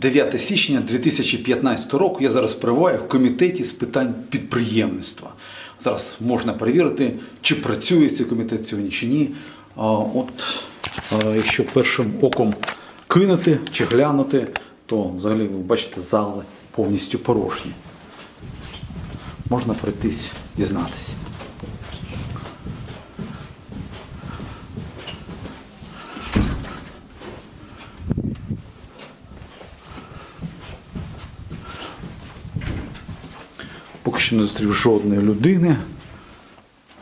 9 січня 2015 року я зараз перебуваю в комітеті з питань підприємництва. Зараз можна перевірити, чи працює цей комітет сьогодні чи ні. От якщо першим оком кинути чи глянути, то взагалі ви бачите зали повністю порожні. Можна пройтись, дізнатися. Поки що не зустрів жодної людини.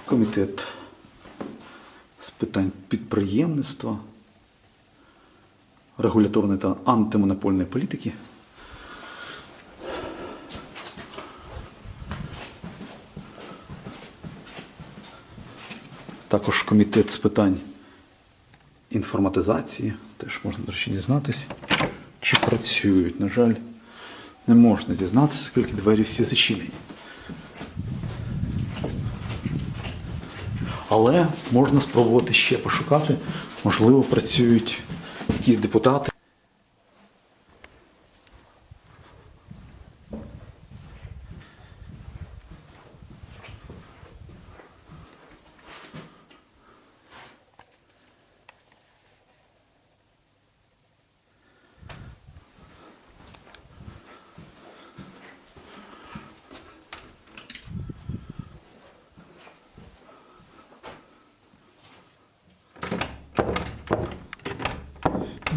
Комітет з питань підприємництва, регуляторної та антимонопольної політики. Також комітет з питань інформатизації. Теж можна, до речі, дізнатися, чи працюють. На жаль, не можна дізнатися, оскільки двері всі зачинені. Але можна спробувати ще пошукати. Можливо, працюють якісь депутати.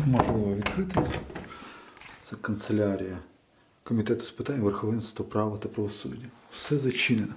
Неможливо відкрити. Це канцелярія Комітету з питань верховенства права та правосуддя. Все зачинено.